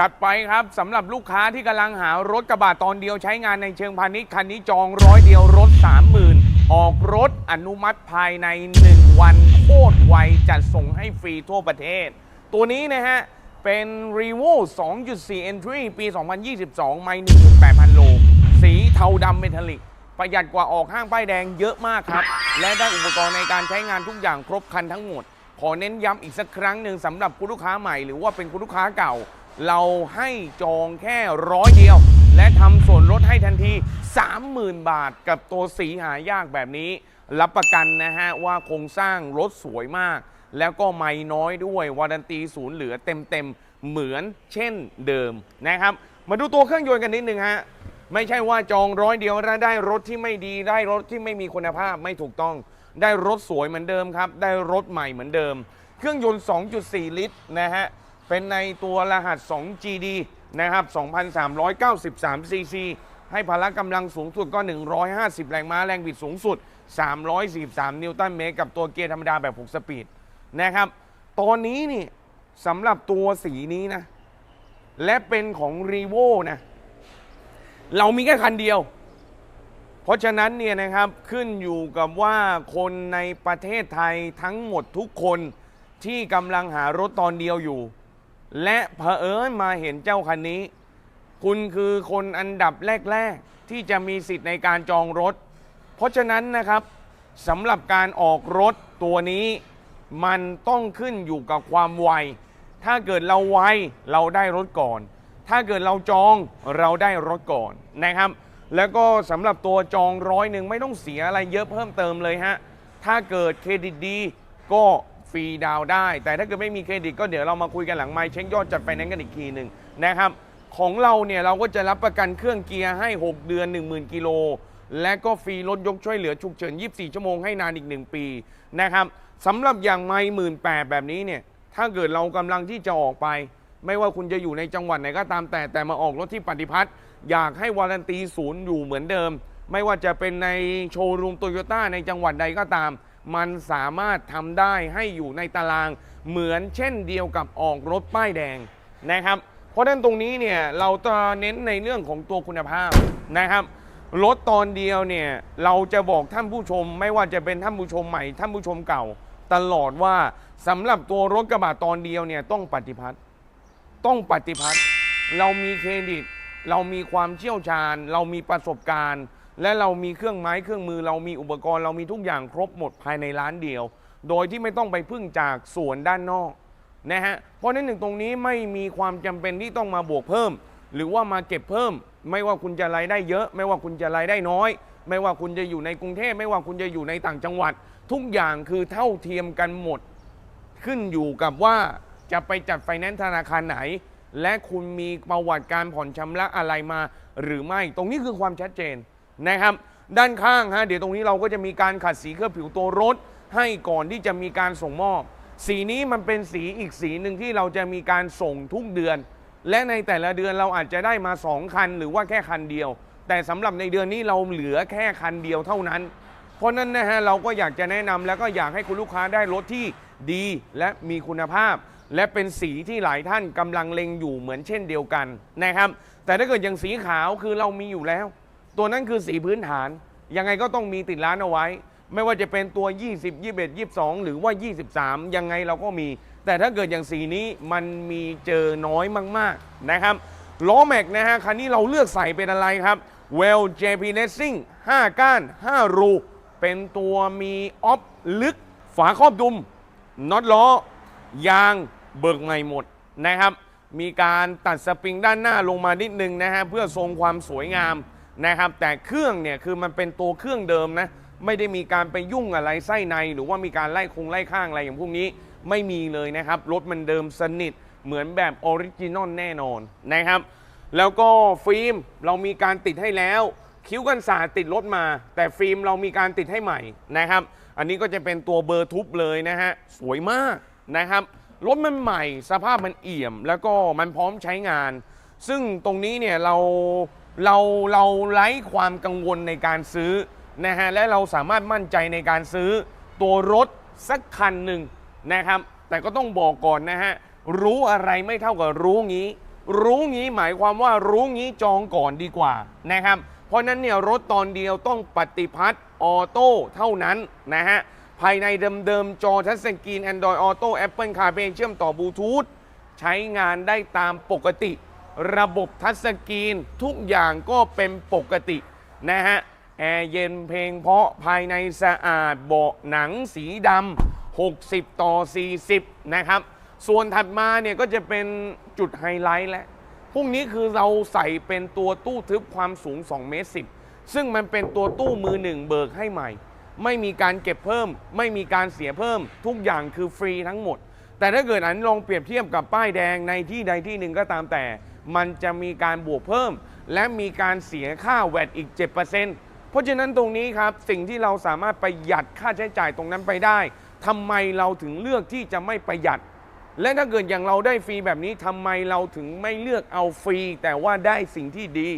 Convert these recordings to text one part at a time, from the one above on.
จัดไปครับสำหรับลูกค้าที่กำลังหารถกระบะตอนเดียวใช้งานในเชิงพาณิชย์คันนี้จองร้อยเดียวรถ 30,000 ออกรถอนุมัติภายใน 1 วันโคตรไวจัดส่งให้ฟรีทั่วประเทศ ตัวนี้นะฮะ เป็น r e v o 2.4 Entry ปี 2022 ไม่18,000โล สีเทาดำเมทัลลิก ประหยัดกว่าออกห้างป้ายแดงเยอะมากครับ และได้อุปกรณ์ในการใช้งานทุกอย่างครบคันทั้งหมด ขอเน้นย้ำอีกสักครั้งหนึ่งสำหรับคุณลูกค้าใหม่หรือว่าเป็นคุณลูกค้าเก่า เราให้จองแค่ร้อยเดียว และทำส่วนลดให้ทันที 30,000 บาทกับตัวสีหายากแบบนี้ รับประกันนะฮะ ว่าโครงสร้างรถสวยมาก แล้วก็ไม่น้อยด้วยวารันตีศูนย์เหลือเต็มๆ เหมือนเช่นเดิมนะครับ มาดูตัวเครื่องยนต์กันนิดนึงฮะไม่ใช่ว่าจองร้อยเดียวแล้วได้รถที่ไม่ดีได้รถที่ไม่มีคุณภาพไม่ถูกต้อง ได้รถสวยเหมือนเดิมครับ ได้รถใหม่เหมือนเดิม เครื่องยนต์ 2.4 ลิตรนะฮะ เป็นในตัวรหัส 2GD นะครับ 2,393ซีซีให้พละกำลังสูงสุดก็ 150 แรงม้าแรงบิดสูงสุด 343 นิวตันเมตร กับตัวเกียร์ธรรมดาแบบ 6 สปีดนะครับ ตอนนี้นี่สำหรับตัวสีนี้นะ และเป็นของ r ีโวนะ เรามีแค่คันเดียว เพราะฉะนั้นเนี่ยนะครับขึ้นอยู่กับว่าคนในประเทศไทยทั้งหมดทุกคนที่กำลังหารถตอนเดียวอยู่ และเผอิญมาเห็นเจ้าคันนี้ คุณคือคนอันดับแรก ๆ ที่จะมีสิทธิ์ในการจองรถ เพราะฉะนั้นนะครับสำหรับการออกรถตัวนี้มันต้องขึ้นอยู่กับความไว ถ้าเกิดเราไวเราได้รถก่อน ถ้าเกิดเราจองเราได้รถก่อนนะครับ แล้วก็สำหรับตัวจองร้อยหนึ่งไม่ต้องเสียอะไรเยอะเพิ่มเติมเลยฮะ ถ้าเกิดเครดิตดีก็ รีดาวได้ แต่ถ้าเกิดไม่มีเครดิตก็เดี๋ยวเรามาคุยกันหลังไมค์เช็คยอดจัดไฟแนนซ์กันอีกทีหนึ่งนะครับ ของเราเนี่ยเราก็จะรับประกันเครื่องเกียร์ให้ 6 เดือน 10,000กิโลและก็ฟรีรถยกช่วยเหลือฉุกเฉิน 24 ชั่วโมงให้นานอีก 1 ปีนะครับสำหรับอย่างไม่หมื่นแปแบบนี้เนี่ยถ้าเกิดเรากำลังที่จะออกไป ไม่ว่าคุณจะอยู่ในจังหวัดไหนก็ตามแต่แต่มาออกรถที่ปฏิพัฒน์อยากให้วารันตีศูนย์อยู่เหมือนเดิม ไม่ว่าจะเป็นในโชว์รูมโตโยต้าในจังหวัดใดก็ตาม มันสามารถทำได้ให้อยู่ในตารางเหมือนเช่นเดียวกับออกรถป้ายแดงนะครับ เพราะฉะนั้นตรงนี้เนี่ยเราจะเน้นในเรื่องของตัวคุณภาพนะครับรถตอนเดียวเนี่ยเราจะบอกท่านผู้ชม ไม่ว่าจะเป็นท่านผู้ชมใหม่ท่านผู้ชมเก่า ตลอดว่าสำหรับตัวรถกระบะตอนเดียวเนี่ยต้องปฏิพัทธ์ต้องปฏิพัทธ์เรามีเครดิต เรามีความเชี่ยวชาญ เรามีประสบการณ์ และเรามีเครื่องไม้เครื่องมือ เรามีอุปกรณ์เรามีทุกอย่างครบหมดภายในร้านเดียว โดยที่ไม่ต้องไปพึ่งจากส่วนด้านนอกนะฮะเพราะนั้นหนึ่งตรงนี้ไม่มีความจำเป็นที่ต้องมาบวกเพิ่ม หรือว่ามาเก็บเพิ่ม ไม่ว่าคุณจะรายได้เยอะ ไม่ว่าคุณจะรายได้น้อย ไม่ว่าคุณจะอยู่ในกรุงเทพไม่ว่าคุณจะอยู่ในต่างจังหวัด ทุกอย่างคือเท่าเทียมกันหมด ขึ้นอยู่กับว่าจะไปจัดไฟแนนซ์ธนาคารไหน และคุณมีประวัติการผ่อนชำระอะไรมาหรือไม่ ตรงนี้คือความชัดเจน นะครับ ด้านข้างฮะเดี๋ยวตรงนี้เราก็จะมีการขัดสีเคลือบผิวตัวรถ ให้ก่อนที่จะมีการส่งมอบ สีนี้มันเป็นสีอีกสีหนึ่งที่เราจะมีการส่งทุกเดือน และในแต่ละเดือนเราอาจจะได้มา 2 คันหรือว่าแค่คันเดียว แต่สำหรับในเดือนนี้เราเหลือแค่คันเดียวเท่านั้น เพราะนั้นนะฮะเราก็อยากจะแนะนำแล้วก็อยากให้คุณลูกค้าได้รถที่ดีและมีคุณภาพ และเป็นสีที่หลายท่านกำลังเล็งอยู่เหมือนเช่นเดียวกันนะครับ แต่ถ้าเกิดอย่างสีขาวคือเรามีอยู่แล้ว ตัวนั้นคือสีพื้นฐาน ยังไงก็ต้องมีติดร้านเอาไว้ ไม่ว่าจะเป็นตัว 20 21 22 หรือว่า 23 ยังไงเราก็มี แต่ถ้าเกิดอย่างสีนี้มันมีเจอน้อยมากๆนะครับล้อแม็กนะฮะคันนี้เราเลือกใส่เป็นอะไรครับ Well JP Racing 5 ก้าน 5 รู เป็นตัวมีออฟลึก ฝาครอบดุมน็อตล้อ ยางเบิกใหม่หมดนะครับ มีการตัดสปริงด้านหน้าลงมานิดนึงนะฮะเพื่อทรงความสวยงาม นะครับแต่เครื่องเนี่ยคือมันเป็นตัวเครื่องเดิมนะไม่ได้มีการไปยุ่งอะไรไส้ใน หรือว่ามีการไล่คงไล่ข้างอะไรอย่างพวกนี้ไม่มีเลยนะครับรถมันเดิมสนิทเหมือนแบบออริจินอลแน่นอนนะครับ แล้วก็ฟิล์มเรามีการติดให้แล้ว คิ้วกันสาดติดรถมา แต่ฟิล์มเรามีการติดให้ใหม่นะครับ อันนี้ก็จะเป็นตัวเบอร์ทุบเลยนะฮะสวยมากนะครับรถมันใหม่สภาพมันเอี่ยม แล้วก็มันพร้อมใช้งาน ซึ่งตรงนี้เนี่ยเรา เราเราไร้ความกังวลในการซื้อนะฮะและเราสามารถมั่นใจในการซื้อตัวรถสักคันหนึ่งนะครับ แต่ก็ต้องบอกก่อนนะฮะรู้อะไรไม่เท่ากับรู้งี้ รู้งี้หมายความว่ารู้งี้จองก่อนดีกว่านะครับ เพราะนั้นเนี่ยรถตอนเดียวต้องปฏิพัทธ์ออโต้เท่านั้นนะฮะภายในเดิมๆจอทัชสกรีน Android Auto Apple CarPlay เชื่อมต่อบลูทูธใช้งานได้ตามปกติ ระบบทัชสกรีนทุกอย่างก็เป็นปกตินะฮะ แอร์เย็นเพลงเพราะภายในสะอาดเบาะหนังสีดำ 60 ต่อ 40 นะครับ ส่วนถัดมาเนี่ยก็จะเป็นจุดไฮไลท์และพวกนี้คือเราใส่เป็นตัวตู้ทึบความสูง2เมตร10 ซึ่งมันเป็นตัวตู้มือหนึ่งเบิกให้ใหม่ ไม่มีการเก็บเพิ่ม ไม่มีการเสียเพิ่ม ทุกอย่างคือฟรีทั้งหมด แต่ถ้าเกิดอันลองเปรียบเทียบกับป้ายแดงในที่ใดที่หนึ่งก็ตามแต่ มันจะมีการบวกเพิ่ม และมีการเสียค่าแวดอีก 7%เพราะฉะนั้นตรงนี้ครับสิ่งที่เราสามารถประหยัดค่าใช้จ่ายตรงนั้นไปได้ทำไมเราถึงเลือกที่จะไม่ประหยัด และถ้าเกิดอย่างเราได้ฟรีแบบนี้ทำไมเราถึงไม่เลือกเอาฟรี แต่ว่าได้สิ่งที่ดี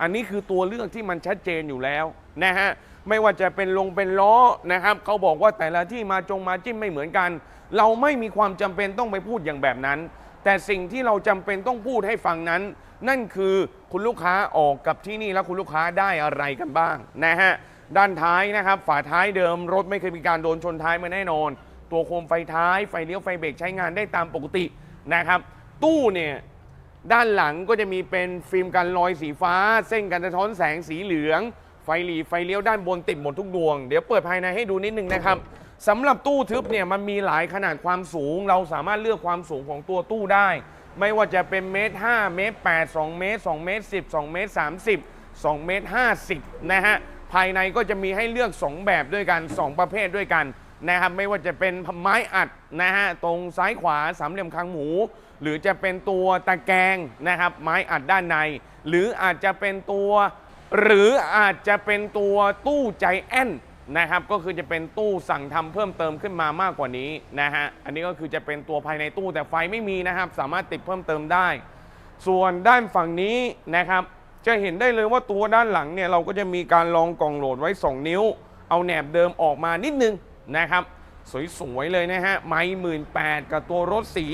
อันนี้คือตัวเลือกที่มันชัดเจนอยู่แล้วนะฮะไม่ว่าจะเป็นลงเป็นล้อนะครับเขาบอกว่าแต่ละที่มาจงมาจิ้มไม่เหมือนกัน เราไม่มีความจำเป็นต้องไปพูดอย่างแบบนั้น แต่สิ่งที่เราจำเป็นต้องพูดให้ฟังนั้น นั่นคือคุณลูกค้าออกกับที่นี่แล้วคุณลูกค้าได้อะไรกันบ้างนะฮะด้านท้ายนะครับ ฝาท้ายเดิมรถไม่เคยมีการโดนชนท้ายมาแน่นอน ตัวโคมไฟท้ายไฟเลี้ยวไฟเบรกใช้งานได้ตามปกตินะครับ ตู้เนี่ยด้านหลังก็จะมีเป็นฟิล์มกันรอยสีฟ้า เส้นกันสะท้อนแสงสีเหลือง ไฟหลีไฟเลี้ยวด้านบนติดหมดทุกดวง เดี๋ยวเปิดภายในให้ดูนิดนึงนะครับ สำหรับตู้ทึบเนี่ยมันมีหลายขนาดความสูง เราสามารถเลือกความสูงของตัวตู้ได้ ไม่ว่าจะเป็นเมตร5เมตร8 2เมตร2เมตร10 2เมตร30 2เมตร50นะฮะภายในก็จะมีให้เลือก 2 แบบด้วยกัน 2 ประเภทด้วยกันนะครับไม่ว่าจะเป็นไม้อัดนะฮะตรงซ้ายขวาสามเหลี่ยมคางหมู หรือจะเป็นตัวตะแกรงนะครับไม้อัดด้านใน หรืออาจจะเป็นตัว หรืออาจจะเป็นตัวตู้ใจแอน นะครับก็คือจะเป็นตู้สั่งทำเพิ่มเติมขึ้นมามากกว่านี้นะฮะอันนี้ก็คือจะเป็นตัวภายในตู้แต่ไฟไม่มีนะครับ สามารถติดเพิ่มเติมได้ ส่วนด้านฝั่งนี้นะครับ จะเห็นได้เลยว่าตัวด้านหลังเนี่ยเราก็จะมีการรองกล่องโหลดไว้ 2 นิ้ว เอาแหนบเดิมออกมานิดนึงนะครับ สวยๆเลยนะฮะไม้หมื่นแปดกับตัวรถสี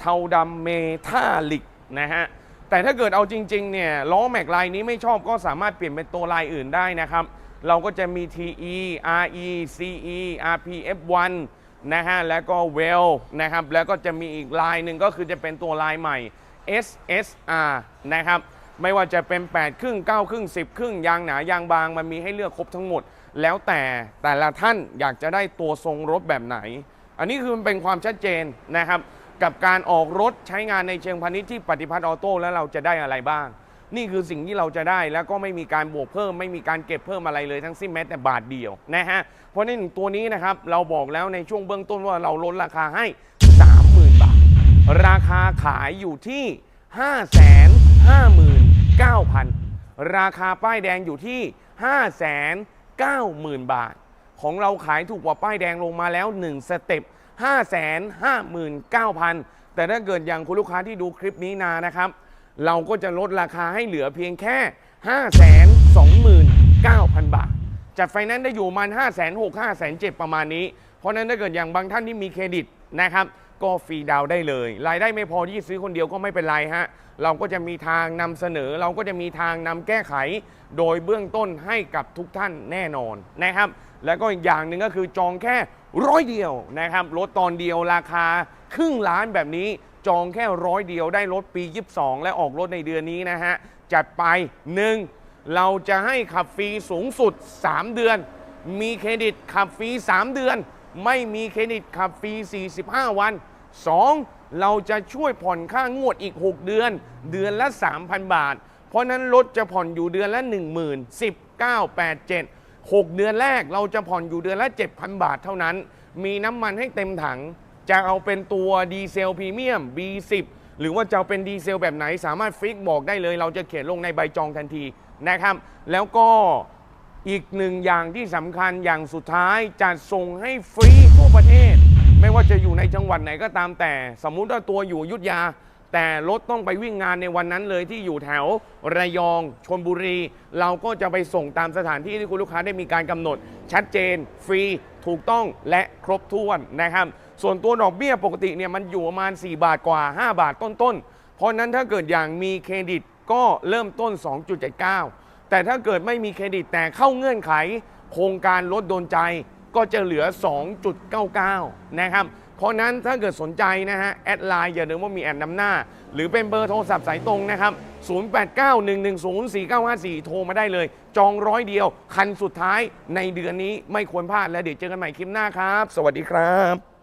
เทาดำเมทัลลิกนะฮะแต่ถ้าเกิดเอาจริงๆเนี่ยล้อแม็กลายนี้ไม่ชอบก็สามารถเปลี่ยนเป็นตัวลายอื่นได้นะครับ เราก็จะมี TE RE CE RPF1 นะฮะ แล้วก็ Well นะครับ แล้วก็จะมีอีกลายหนึ่งก็คือจะเป็นตัวลายใหม่ SSR นะครับ ไม่ว่าจะเป็น 8 ครึ่ง 9 ครึ่ง 10 ครึ่ง ยางหนายางบาง มันมีให้เลือกครบทั้งหมด แล้วแต่แต่ละท่านอยากจะได้ตัวทรงรถแบบไหน อันนี้คือมันเป็นความชัดเจนนะครับ กับการออกรถใช้งานในเชิงพาณิชย์ที่ปฏิพัฒน์ออโต้แล้วเราจะได้อะไรบ้าง นี่คือสิ่งที่เราจะได้แล้วก็ไม่มีการบวกเพิ่ม ไม่มีการเก็บเพิ่มอะไรเลยทั้งสิ้นแม้แต่บาทเดียวนะฮะเพราะในหนึ่งตัวนี้นะครับเราบอกแล้วในช่วงเบื้องต้นว่าเราลดราคาให้ 30,000 บาท ราคาขายอยู่ที่ 559,000 ราคาป้ายแดงอยู่ที่ 590,000 บาท ของเราขายถูกกว่าป้ายแดงลงมาแล้ว 1 สเต็ป559,000 แต่ถ้าเกิดอย่างคุณลูกค้าที่ดูคลิปนี้นานะครับ เราก็จะลดราคาให้เหลือเพียงแค่ 529,000 บาท จัดไฟแนนซ์ได้อยู่ประมาณ 5 6 0 0 0 5 7 0ประมาณนี้ เพราะนั้นถ้าเกิดอย่างบางท่านที่มีเครดิตนะครับก็ฟรีดาวได้เลย รายได้ไม่พอที่ซื้อคนเดียวก็ไม่เป็นไรฮะ เราก็จะมีทางนำเสนอ เราก็จะมีทางนำแก้ไข โดยเบื้องต้นให้กับทุกท่านแน่นอนนะครับ แล้วก็อีกอย่างหนึ่งก็คือจองแค่ร้อยเดียวนะครับรถตอนเดียวราคาครึ่งล้านแบบนี้ จองแค่ร้อยเดียวได้รถปี 22 และออกรถในเดือนนี้นะฮะ จัดไป 1. เราจะให้ขับฟรีสูงสุด 3 เดือน มีเครดิตขับฟรี 3 เดือน ไม่มีเครดิตขับฟรี 45 วัน 2. เราจะช่วยผ่อนค่างวดอีก 6 เดือน เดือนละ 3,000 บาท เพราะนั้นรถจะผ่อนอยู่เดือนละ 1 0 0 0 0 1987 6 เดือนแรกเราจะผ่อนอยู่เดือนละ 7,000 บาทเท่านั้น มีน้ำมันให้เต็มถัง จะเอาเป็นตัวดีเซลพรีเมียม B10 หรือว่าจะเาเป็นดีเซลแบบไหนสามารถฟิกบอกได้เลย เราจะเขียนลงในใบจองทันทีนะครับ แล้วก็อีกหนึ่งอย่างที่สำคัญอย่างสุดท้ายจะส่งให้ฟรีทั่วประเทศ ไม่ว่าจะอยู่ในจังหวัดไหนก็ตามแต่ สมมุติว่าตัวอยู่ยุทธยา แต่รถต้องไปวิ่งงานในวันนั้นเลยที่อยู่แถวระยองชนบุรี เราก็จะไปส่งตามสถานที่ที่คุณลูกค้าได้มีการกำหนด ชัดเจน ฟรี ถูกต้องและครบถ้วนนะครับ ส่วนตัวดอกเบี้ยปกติเนี่ยมันอยู่ประมาณ 4 บาทกว่า 5 บาทต้นๆพราะฉะนั้นถ้าเกิดอย่างมีเครดิตก็เริ่มต้น 2.79 แต่ถ้าเกิดไม่มีเครดิตแต่เข้าเงื่อนไข โครงการลดโดนใจก็จะเหลือ 2.99 นะครับ เพราะฉะนั้นถ้าเกิดสนใจนะฮะ แอดไลน์อย่าลืมว่ามีแอดนำหน้า หรือเป็นเบอร์โทรศัพท์สายตรงนะครับ 0891104954 โทรมาได้เลย จองร้อยเดียว คันสุดท้ายในเดือนนี้ไม่ควรพลาดและเดี๋ยวเจอกันใหม่คลิปหน้าครับ สวัสดีครับ